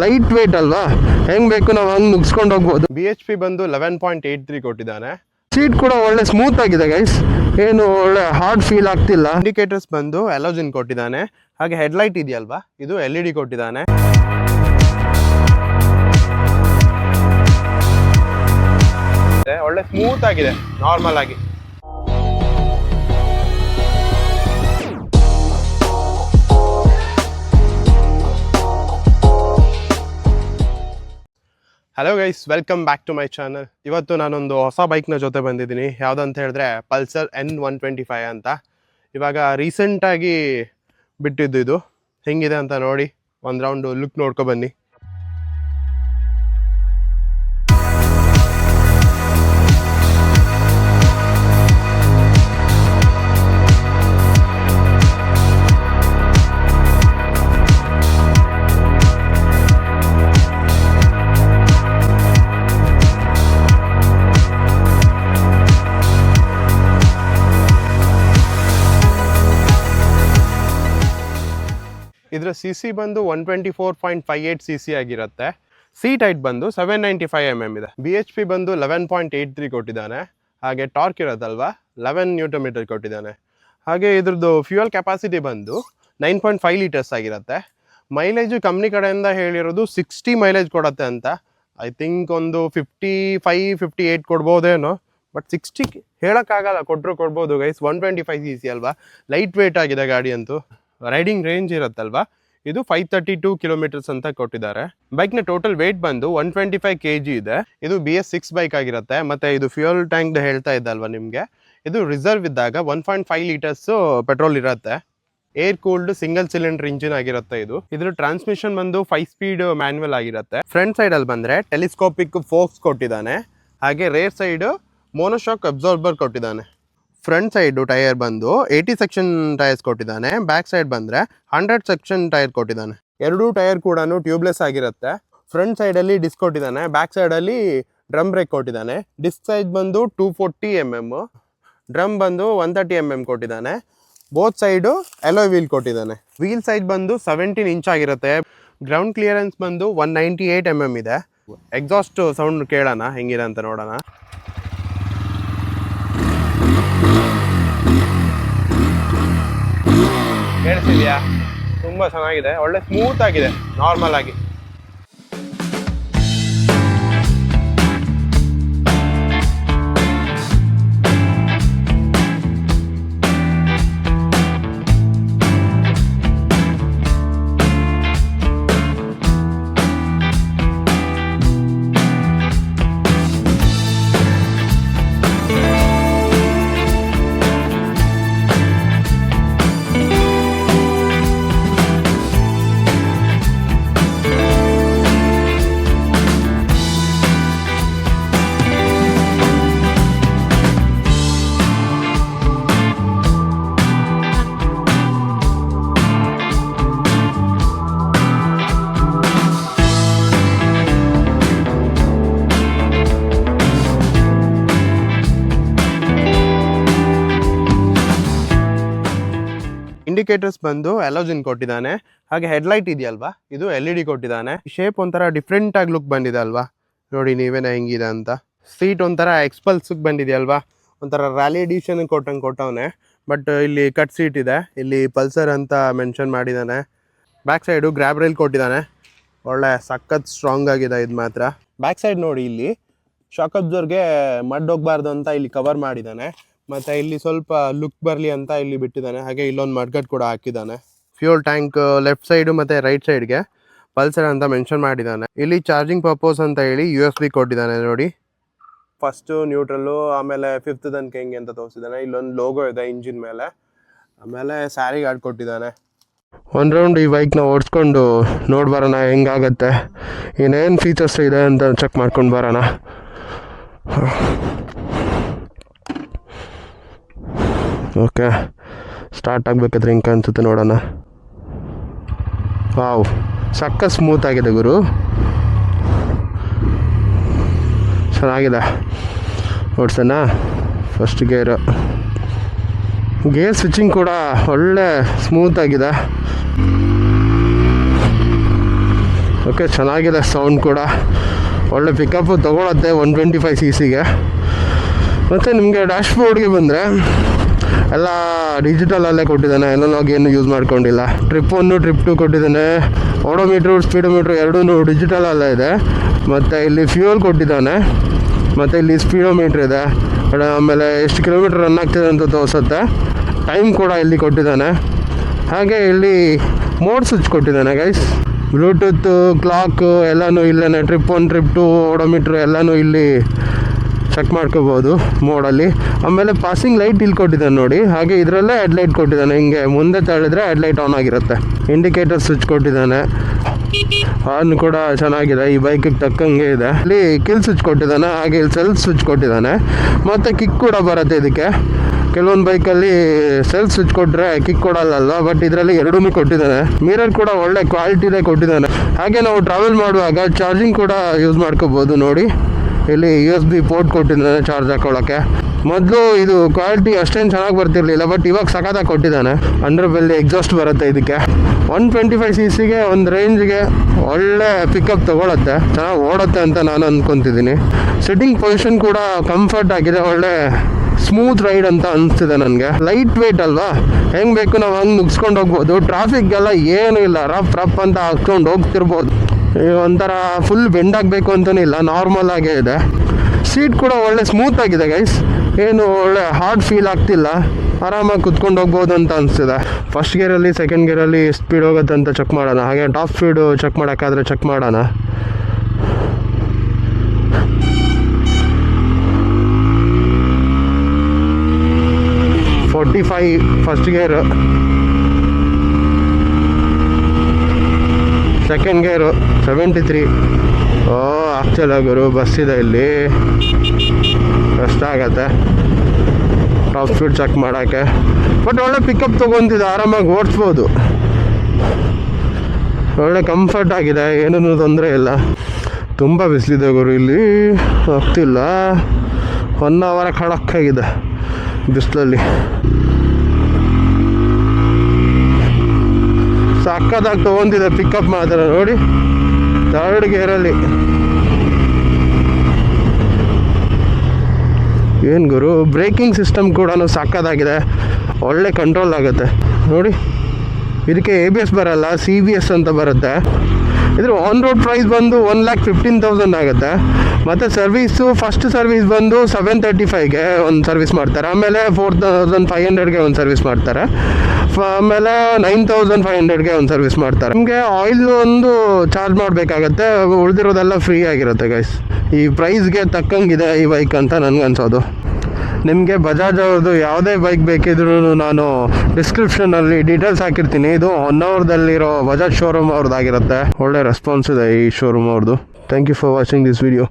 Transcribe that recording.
Light weight ಅಲ್ವಾ? ಹೆಂಗ್ ಬೇಕು ನಾವು ಹಂಗ್ ಮುಗಿಸ್ಕೊಂಡು ಹೋಗ್ಬೋದು. ಬಿ ಎಚ್ ಪಿ ಬಂದು ಲೆವೆನ್ ಪಾಯಿಂಟ್ ಏಟ್ ತ್ರೀ ಕೊಟ್ಟಿದ್ದಾನೆ. ಸೀಟ್ ಕೂಡ ಒಳ್ಳೆ ಸ್ಮೂತ್ ಆಗಿದೆ ಗೈಸ್ ಏನು ಒಳ್ಳೆ ಹಾರ್ಡ್ ಫೀಲ್ ಆಗ್ತಿಲ್ಲ. ಇಂಡಿಕೇಟರ್ಸ್ ಬಂದು ಎಲೋಜಿನ್ ಕೊಟ್ಟಿದ್ದಾನೆ. ಹಾಗೆ ಹೆಡ್ಲೈಟ್ ಇದೆಯಲ್ವಾ? ಇದು ಎಲ್ ಇ ಡಿ ಕೊಟ್ಟಿದ್ದಾನೆ. ಒಳ್ಳೆ ಸ್ಮೂತ್ ಆಗಿದೆ ನಾರ್ಮಲ್ ಆಗಿ. Hello guys welcome back to my channel ಇವತ್ತು ನಾನೊಂದು ಹೊಸ ಬೈಕ್ನ ಜೊತೆ ಬಂದಿದ್ದೀನಿ. ಯಾವುದಂತ ಹೇಳಿದ್ರೆ Pulsar N one twenty five ಅಂತ. ಇವಾಗ ರೀಸೆಂಟಾಗಿ ಬಿಟ್ಟಿದ್ದು ಇದು. ಹೆಂಗಿದೆ ಅಂತ ನೋಡಿ. ಒಂದು ರೌಂಡು ಲುಕ್ ನೋಡ್ಕೊ ಬನ್ನಿ. ಇದರ ಸಿ ಸಿ ಬಂದು one twenty four point five eight C C ಆಗಿರುತ್ತೆ. ಸೀಟ್ ಹೈಟ್ ಬಂದು seven ninety five M M ಇದೆ. ಬಿ ಎಚ್ ಪಿ ಬಂದು ಲೆವೆನ್ ಪಾಯಿಂಟ್ ಏಯ್ಟ್ ತ್ರೀ ಕೊಟ್ಟಿದ್ದಾನೆ. ಹಾಗೆ ಟಾರ್ಕ್ ಇರೋದಲ್ವಾ ಲೆವೆನ್ ನ್ಯೂಟೋಮೀಟರ್ ಕೊಟ್ಟಿದ್ದಾನೆ. ಹಾಗೆ ಇದ್ರದ್ದು ಫ್ಯೂಯಲ್ ಕೆಪಾಸಿಟಿ ಬಂದು ನೈನ್ ಪಾಯಿಂಟ್ ಫೈವ್ ಲೀಟರ್ಸ್ ಆಗಿರುತ್ತೆ. ಮೈಲೇಜು ಕಂಪ್ನಿ ಕಡೆಯಿಂದ ಹೇಳಿರೋದು ಸಿಕ್ಸ್ಟಿ ಮೈಲೇಜ್ ಕೊಡುತ್ತೆ ಅಂತ. ಐ ಥಿಂಕ್ ಒಂದು ಫಿಫ್ಟಿ ಫೈವ್ ಫಿಫ್ಟಿ ಏಯ್ಟ್ ಕೊಡ್ಬೋದೇನೋ. ಬಟ್ ಸಿಕ್ಸ್ಟಿ ಹೇಳೋಕ್ಕಾಗಲ್ಲ ಕೊಟ್ಟರು ಕೊಡ್ಬೋದು guys one twenty five C C ಅಲ್ವಾ? ಲೈಟ್ ವೆಯ್ಟ್ ಆಗಿದೆ ಗಾಡಿ ಅಂತೂ. ರೈಡಿಂಗ್ ರೇಂಜ್ ಇರುತ್ತಲ್ವಾ? ಇದು ಫೈವ್ ತರ್ಟಿ ಟೂ ಕಿಲೋಮೀಟರ್ಸ್ ಅಂತ ಕೊಟ್ಟಿದ್ದಾರೆ. ಬೈಕ್ನ ಟೋಟಲ್ ವೇಟ್ ಬಂದು one twenty five K G ಇದೆ. ಇದು ಬಿ ಎಸ್ ಸಿಕ್ಸ್ ಬೈಕ್ ಆಗಿರುತ್ತೆ. ಮತ್ತೆ ಇದು ಫ್ಯೂಯಲ್ ಟ್ಯಾಂಕ್ ಹೇಳ್ತಾ ಇದ್ದಲ್ವ ನಿಮಗೆ? ಇದು ರಿಸರ್ವ್ ಇದ್ದಾಗ one point five litres petrol ಇರುತ್ತೆ. Air cooled single cylinder engine ಆಗಿರುತ್ತೆ ಇದು. ಇದ್ರ ಟ್ರಾನ್ಸ್ಮಿಷನ್ ಬಂದು ಫೈವ್ ಸ್ಪೀಡ್ ಮ್ಯಾನ್ಯಲ್ ಆಗಿರುತ್ತೆ. ಫ್ರಂಟ್ ಸೈಡ್ ಅಲ್ಲಿ ಬಂದ್ರೆ ಟೆಲಿಸ್ಕೋಪಿಕ್ ಫೋಕ್ಸ್ ಕೊಟ್ಟಿದ್ದಾನೆ. ಹಾಗೆ ರೇರ್ ಸೈಡ್ ಮೋನೋಶಾಕ್ ಅಬ್ಸಾರ್ಬರ್ ಕೊಟ್ಟಿದ್ದಾನೆ. ಫ್ರಂಟ್ ಸೈಡ್ ಟೈರ್ ಬಂದು ಏಯ್ಟಿ ಸೆಕ್ಷನ್ ಟೈರ್ಸ್ ಕೊಟ್ಟಿದ್ದಾನೆ ಬ್ಯಾಕ್ ಸೈಡ್ ಬಂದ್ರೆ ಹಂಡ್ರೆಡ್ ಸೆಕ್ಷನ್ ಟೈರ್ ಕೊಟ್ಟಿದ್ದಾನೆ. ಎರಡೂ ಟೈರ್ ಕೂಡ ಟ್ಯೂಬ್ಲೆಸ್ ಆಗಿರುತ್ತೆ. ಫ್ರಂಟ್ ಸೈಡ್ ಅಲ್ಲಿ ಡಿಸ್ಕ್ ಕೊಟ್ಟಿದ್ದಾನೆ ಬ್ಯಾಕ್ ಸೈಡ್ ಅಲ್ಲಿ ಡ್ರಮ್ ಬ್ರೇಕ್ ಕೊಟ್ಟಿದ್ದಾನೆ. ಡಿಸ್ಕ್ ಸೈಜ್ ಬಂದು two forty M M drum ಬಂದು ಒನ್ ತರ್ಟಿ ಎಂ ಎಂ ಕೊಟ್ಟಿದ್ದಾನೆ. ಬೋತ್ ಸೈಡು ಎಲೋ ವೀಲ್ ಕೊಟ್ಟಿದ್ದಾನೆ. ವೀಲ್ ಸೈಜ್ ಬಂದು ಸೆವೆಂಟೀನ್ ಇಂಚ್ ಆಗಿರುತ್ತೆ. ಗ್ರೌಂಡ್ ಕ್ಲಿಯರೆನ್ಸ್ ಬಂದು one ninety eight M M ಇದೆ. ಎಕ್ಸಾಸ್ಟ್ ಸೌಂಡ್ ಕೇಳೋಣ, ಹೆಂಗಿದೆ ಅಂತ ನೋಡೋಣ. ಕೇಳಿಸಿದ್ಯಾ ತುಂಬಾ ಚೆನ್ನಾಗಿದೆ. ಒಳ್ಳೆ ಸ್ಮೂತ್ ಆಗಿದೆ ನಾರ್ಮಲ್ ಆಗಿ. ಇಂಡಿಕೇಟರ್ಸ್ ಬಂದು ಅಲೋಜಿನ್ ಕೊಟ್ಟಿದ್ದಾನೆ. ಹಾಗೆ ಹೆಡ್ಲೈಟ್ ಇದೆಯಲ್ವಾ? ಇದು ಎಲ್ ಇ ಡಿ ಕೊಟ್ಟಿದ್ದಾನೆ. ಶೇಪ್ ಒಂಥರ ಡಿಫ್ರೆಂಟ್ ಆಗಿ ಲುಕ್ ಬಂದಿದೆ ಅಲ್ವಾ? ನೋಡಿ ನೀವೇನ ಹೆಂಗಿದೆ ಅಂತ. ಸೀಟ್ ಒಂಥರ ಎಕ್ಸ್ಪಲ್ಸ್ ಬಂದಿದೆಯಲ್ವಾ? ಒಂಥರ ರ್ಯಾಲಿ ಎಡಿಷನ್ ಕೊಟ್ಟಂಗೆ ಕೊಟ್ಟವನೆ. ಬಟ್ ಇಲ್ಲಿ ಕಟ್ ಸೀಟ್ ಇದೆ. ಇಲ್ಲಿ ಪಲ್ಸರ್ ಅಂತ ಮೆನ್ಷನ್ ಮಾಡಿದ್ದಾನೆ. ಬ್ಯಾಕ್ ಸೈಡು ಗ್ರ್ಯಾಬ್ ರೈಲ್ ಕೊಟ್ಟಿದ್ದಾನೆ. ಒಳ್ಳೆ ಸಖತ್ ಸ್ಟ್ರಾಂಗ್ ಆಗಿದೆ ಇದು ಮಾತ್ರ. ಬ್ಯಾಕ್ ಸೈಡ್ ನೋಡಿ ಇಲ್ಲಿ. ಶಾಕ್ ಅಬ್ಸರ್ಗೆ ಮಡ್ ಹೋಗ್ಬಾರ್ದು ಅಂತ ಇಲ್ಲಿ ಕವರ್ ಮಾಡಿದ್ದಾನೆ. ಮತ್ತೆ ಇಲ್ಲಿ ಸ್ವಲ್ಪ ಲುಕ್ ಬರಲಿ ಅಂತ ಇಲ್ಲಿ ಬಿಟ್ಟಿದ್ದಾನೆ. ಹಾಗೆ ಇಲ್ಲೊಂದು ಮಡ್ಗಟ್ ಕೂಡ ಹಾಕಿದ್ದಾನೆ. ಫ್ಯೂಲ್ ಟ್ಯಾಂಕ್ ಲೆಫ್ಟ್ ಸೈಡ್ ಮತ್ತೆ ರೈಟ್ ಸೈಡ್ಗೆ ಪಲ್ಸರ್ ಅಂತ ಮೆನ್ಷನ್ ಮಾಡಿದ್ದಾನೆ. ಇಲ್ಲಿ ಚಾರ್ಜಿಂಗ್ ಪರ್ಪೋಸ್ ಅಂತ ಹೇಳಿ ಯು ಎಸ್ ಬಿ ಕೊಟ್ಟಿದ್ದಾನೆ ನೋಡಿ. ಫಸ್ಟು ನ್ಯೂಟ್ರಲ್ಲು ಆಮೇಲೆ ಫಿಫ್ತ್ ತನಕ ಹೆಂಗೆ ಅಂತ ತೋರಿಸಿದ್ದಾನೆ. ಇಲ್ಲೊಂದು ಲೋಗೋ ಇದೆ ಇಂಜಿನ್ ಮೇಲೆ. ಆಮೇಲೆ ಸ್ಯಾರಿ ಗಾರ್ಡ್ ಕೊಟ್ಟಿದ್ದಾನೆ. ಒನ್ ರೌಂಡ್ ಈ ಬೈಕ್ನ ಓಡಿಸ್ಕೊಂಡು ನೋಡಿ ಬರೋಣ ಹೆಂಗಾಗತ್ತೆ. ಏನೇನು ಫೀಚರ್ಸ್ ಇದೆ ಅಂತ ಚೆಕ್ ಮಾಡ್ಕೊಂಡು ಬರೋಣ. ಓಕೆ. ಸ್ಟಾರ್ಟ್ ಆಗಬೇಕಾದ್ರೆ ಹಿಂಗೆ ಅನ್ಸುತ್ತೆ ನೋಡೋಣ. ವಾವ್. ಸಕ್ಕ ಸ್ಮೂತ್ ಆಗಿದೆ ಗುರು. ಚೆನ್ನಾಗಿದೆ. ಓಡ್ಸೋಣ ಫಸ್ಟ್ ಗೇರು ಗೇರ್ ಸ್ವಿಚಿಂಗ್ ಕೂಡ ಒಳ್ಳೆ ಸ್ಮೂತ್ ಆಗಿದೆ. ಓಕೆ, ಚೆನ್ನಾಗಿದೆ ಸೌಂಡ್ ಕೂಡ. ಒಳ್ಳೆ ಪಿಕಪ್ಪು ತೊಗೊಳತ್ತೆ ಒನ್ ಟ್ವೆಂಟಿ ಫೈವ್ ಸಿ ಸಿಗೆ ಮತ್ತು ನಿಮಗೆ ಡ್ಯಾಶ್ ಬೋರ್ಡ್ಗೆ ಬಂದರೆ ಎಲ್ಲ ಡಿಜಿಟಲಲ್ಲೇ ಕೊಟ್ಟಿದ್ದಾನೆ. ಎನಲಾಗ್ ಏನು ಯೂಸ್ ಮಾಡ್ಕೊಂಡಿಲ್ಲ. ಟ್ರಿಪ್ ಒನ್ನು ಟ್ರಿಪ್ ಟು ಕೊಟ್ಟಿದ್ದಾನೆ. ಓಡೋಮೀಟ್ರು ಸ್ಪೀಡೋಮೀಟ್ರು ಎರಡೂ ಡಿಜಿಟಲಲ್ಲೇ ಇದೆ. ಮತ್ತು ಇಲ್ಲಿ ಫ್ಯೂಯಲ್ ಕೊಟ್ಟಿದ್ದಾನೆ. ಮತ್ತು ಇಲ್ಲಿ ಸ್ಪೀಡೋಮೀಟ್ರ್ ಇದೆ. ಆಮೇಲೆ ಎಷ್ಟು ಕಿಲೋಮೀಟ್ರ್ ರನ್ ಆಗ್ತಿದೆ ಅಂತ ತೋರಿಸುತ್ತೆ. ಟೈಮ್ ಕೂಡ ಇಲ್ಲಿ ಕೊಟ್ಟಿದ್ದಾನೆ. ಹಾಗೆ ಇಲ್ಲಿ ಮೋಡ್ ಸ್ವಿಚ್ ಕೊಟ್ಟಿದ್ದಾನೆ ಗೈಸ್ ಬ್ಲೂಟೂತ್ ಕ್ಲಾಕ್ ಎಲ್ಲನೂ ಇಲ್ಲೇ trip one trip two odometer ಎಲ್ಲನೂ ಇಲ್ಲಿ ಚೆಕ್ ಮಾಡ್ಕೋಬೋದು ಮೋಡಲ್ಲಿ ಆಮೇಲೆ ಪಾಸಿಂಗ್ ಲೈಟ್ ಇಲ್ಲಿ ಕೊಟ್ಟಿದ್ದಾನೆ ನೋಡಿ. ಹಾಗೆ ಇದರಲ್ಲೇ ಹೆಡ್ ಲೈಟ್ ಕೊಟ್ಟಿದ್ದಾನೆ. ಹಿಂಗೆ ಮುಂದೆ ತಳಿದ್ರೆ ಹೆಡ್ ಲೈಟ್ ಆನ್ ಆಗಿರುತ್ತೆ. ಇಂಡಿಕೇಟರ್ ಸ್ವಿಚ್ ಕೊಟ್ಟಿದ್ದಾನೆ. ಹಾರ್ನ್ ಕೂಡ ಚೆನ್ನಾಗಿದೆ. ಈ ಬೈಕಿಗೆ ತಕ್ಕಂಗೆ ಇದೆ. ಇಲ್ಲಿ ಕಿಲ್ ಸ್ವಿಚ್ ಕೊಟ್ಟಿದ್ದಾನೆ. ಹಾಗೆ ಇಲ್ಲಿ ಸೆಲ್ಫ್ ಸ್ವಿಚ್ ಕೊಟ್ಟಿದ್ದಾನೆ. ಮತ್ತು ಕಿಕ್ ಕೂಡ ಬರುತ್ತೆ ಇದಕ್ಕೆ. ಕೆಲವೊಂದು ಬೈಕಲ್ಲಿ ಸೆಲ್ ಸ್ವಿಚ್ ಕೊಟ್ಟರೆ ಕಿಕ್ ಕೊಡಲ್ಲ ಬಟ್ ಇದರಲ್ಲಿ ಎರಡೂ ಕೊಟ್ಟಿದ್ದಾನೆ. ಮಿರರ್ ಕೂಡ ಒಳ್ಳೆ ಕ್ವಾಲಿಟಿದೇ ಕೊಟ್ಟಿದ್ದಾನೆ. ಹಾಗೆ ನಾವು ಟ್ರಾವೆಲ್ ಮಾಡುವಾಗ ಚಾರ್ಜಿಂಗ್ ಕೂಡ ಯೂಸ್ ಮಾಡ್ಕೋಬೋದು ನೋಡಿ. ಇಲ್ಲಿ ಯು ಎಸ್ ಬಿ ಪೋರ್ಟ್ ಕೊಟ್ಟಿದ್ದಾನೆ ಚಾರ್ಜ್ ಹಾಕೊಳ್ಳೋಕ್ಕೆ. ಮೊದಲು ಇದು ಕ್ವಾಲಿಟಿ ಅಷ್ಟೇನು ಚೆನ್ನಾಗಿ ಬರ್ತಿರಲಿಲ್ಲ ಬಟ್ ಇವಾಗ ಸಖತ್ತಾಗಿ ಕೊಟ್ಟಿದ್ದಾನೆ. ಅಂಡರ್ ಬೆಲ್ಲಿ ಎಕ್ಸಾಸ್ಟ್ ಬರುತ್ತೆ ಇದಕ್ಕೆ. ಒನ್ ಟ್ವೆಂಟಿ ಫೈವ್ ಸಿ ಸಿಗೆ ಒಂದು ರೇಂಜ್ಗೆ ಒಳ್ಳೆ ಪಿಕಪ್ ತೊಗೊಳತ್ತೆ. ಚೆನ್ನಾಗಿ ಓಡುತ್ತೆ ಅಂತ ನಾನು ಅಂದ್ಕೊತಿದ್ದೀನಿ ಸಿಟ್ಟಿಂಗ್ ಪೊಸಿಷನ್ ಕೂಡ ಕಂಫರ್ಟ್ ಆಗಿದೆ, ಒಳ್ಳೆ ಸ್ಮೂತ್ ರೈಡ್ ಅಂತ ಅನಿಸ್ತಿದೆ ನನಗೆ. ಲೈಟ್ ವೆಯ್ಟ್ ಅಲ್ವಾ? ಹೆಂಗೆ ಬೇಕು ನಾವು ಹಂಗೆ ಮುಗಿಸ್ಕೊಂಡು ಹೋಗ್ಬೋದು. ಟ್ರಾಫಿಕ್ಗೆಲ್ಲ ಏನೂ ಇಲ್ಲ ರಫ್ ರಫ್ ಅಂತ ಹಾಕ್ಕೊಂಡು ಹೋಗ್ತಿರ್ಬೋದು. ಈ ಒಂಥರ ಫುಲ್ ಬೆಂಡ್ ಆಗಬೇಕು ಅಂತಲೇ ಇಲ್ಲ ನಾರ್ಮಲ್ ಆಗೇ ಇದೆ. ಸೀಟ್ ಕೂಡ ಒಳ್ಳೆ ಸ್ಮೂತ್ ಆಗಿದೆ ಗೈಸ್ ಏನು ಒಳ್ಳೆ ಹಾರ್ಡ್ ಫೀಲ್ ಆಗ್ತಿಲ್ಲ. ಆರಾಮಾಗಿ ಕುತ್ಕೊಂಡು ಹೋಗ್ಬೋದು ಅಂತ ಅನಿಸ್ತಿದೆ. ಫಸ್ಟ್ ಗೇರಲ್ಲಿ ಸೆಕೆಂಡ್ ಗೇರಲ್ಲಿ ಸ್ಪೀಡ್ ಹೋಗುತ್ತೆ ಅಂತ ಚೆಕ್ ಮಾಡೋಣ. ಹಾಗೆ ಟಾಪ್ ಸ್ಪೀಡು ಚೆಕ್ ಮಾಡೋಕ್ಕಾದ್ರೆ ಚೆಕ್ ಮಾಡೋಣ. Forty five first gear second gear seventy three ಓ ಆಗ್ತಿಲ್ಲ ಗುರು ಬಸ್ ಇದೆ ಇಲ್ಲಿ. ಕಷ್ಟ ಆಗತ್ತೆ. ಟಾಪ್ ಸ್ಪೀಡ್ ಚೆಕ್ ಮಾಡೋಕ್ಕೆ. ಬಟ್ ಒಳ್ಳೆ ಪಿಕಪ್ ತೊಗೊತಿದೆ ಆರಾಮಾಗಿ ಓಡಿಸ್ಬೋದು. ಒಳ್ಳೆ ಕಂಫರ್ಟ್ ಆಗಿದೆ, ಏನೂ ತೊಂದರೆ ಇಲ್ಲ. ತುಂಬ ಬಿಸಿಲಿದೆ ಗುರು ಇಲ್ಲಿ. ಆಗ್ತಿಲ್ಲ. ಒನ್ ಅವರ ಖಡಕ್ಕಾಗಿದೆ ಬಿಸಿಲಲ್ಲಿ. ಸಕ್ಕದಾಗಿ ತೊಗೊಂತಿದೆ ಪಿಕಪ್ ಮಾತ್ರ, ನೋಡಿ. ಥರ್ಡ್ ಗೇರಲ್ಲಿ ಏನು ಗುರು ಬ್ರೇಕಿಂಗ್ ಸಿಸ್ಟಮ್ ಕೂಡ ಸಕ್ಕದಾಗಿದೆ ಒಳ್ಳೆ ಕಂಟ್ರೋಲ್ ಆಗುತ್ತೆ. ನೋಡಿ. ಇದಕ್ಕೆ ಎ ಬಿ ಎಸ್ ಬರಲ್ಲ ಸಿ ಬಿ ಎಸ್ ಅಂತ ಬರುತ್ತೆ. ಇದ್ರ ಆನ್ ರೋಡ್ ಪ್ರೈಸ್ ಬಂದು ಒನ್ ಲ್ಯಾಕ್ ಫಿಫ್ಟೀನ್ ತೌಸಂಡ್ ಆಗುತ್ತೆ. ಮತ್ತು ಸರ್ವೀಸು ಫಸ್ಟ್ ಸರ್ವಿಸ್ ಬಂದು ಸೆವೆನ್ ತರ್ಟಿ ಫೈವ್ಗೆ ಒಂದು ಸರ್ವಿಸ್ ಮಾಡ್ತಾರೆ. ಆಮೇಲೆ ಫೋರ್ ತೌಸಂಡ್ ಫೈವ್ ಹಂಡ್ರೆಡ್ಗೆ ಒಂದು ಸರ್ವಿಸ್ ಮಾಡ್ತಾರೆ. ಆಮೇಲೆ ನೈನ್ ತೌಸಂಡ್ ಫೈವ್ ಹಂಡ್ರೆಡ್ಗೆ ಒಂದು ಸರ್ವಿಸ್ ಮಾಡ್ತಾರೆ. ನಿಮಗೆ ಆಯಿಲ್ ಒಂದು ಚಾರ್ಜ್ ಮಾಡಬೇಕಾಗತ್ತೆ. ಉಳಿದಿರೋದೆಲ್ಲ ಫ್ರೀ ಆಗಿರುತ್ತೆ ಗೈಸ್ ಈ ಪ್ರೈಸ್ಗೆ ತಕ್ಕಂಗಿದೆ ಈ ಬೈಕ್ ಅಂತ ನನಗೆ ಅನ್ಸೋದು ನಿಮಗೆ ಬಜಾಜ್ ಅವ್ರದ್ದು ಯಾವುದೇ ಬೈಕ್ ಬೇಕಿದ್ರೂ ನಾನು ಡಿಸ್ಕ್ರಿಪ್ಷನಲ್ಲಿ ಡೀಟೇಲ್ಸ್ ಹಾಕಿರ್ತೀನಿ. ಇದು ಹೊನ್ನವರದಲ್ಲಿರೋ ಬಜಾಜ್ ಶೋರೂಮ್ ಅವ್ರದ್ದಾಗಿರುತ್ತೆ. ಒಳ್ಳೆ ರೆಸ್ಪಾನ್ಸ್ ಇದೆ ಈ ಶೋರೂಮ್ ಅವ್ರದ್ದು. Thank you for watching this video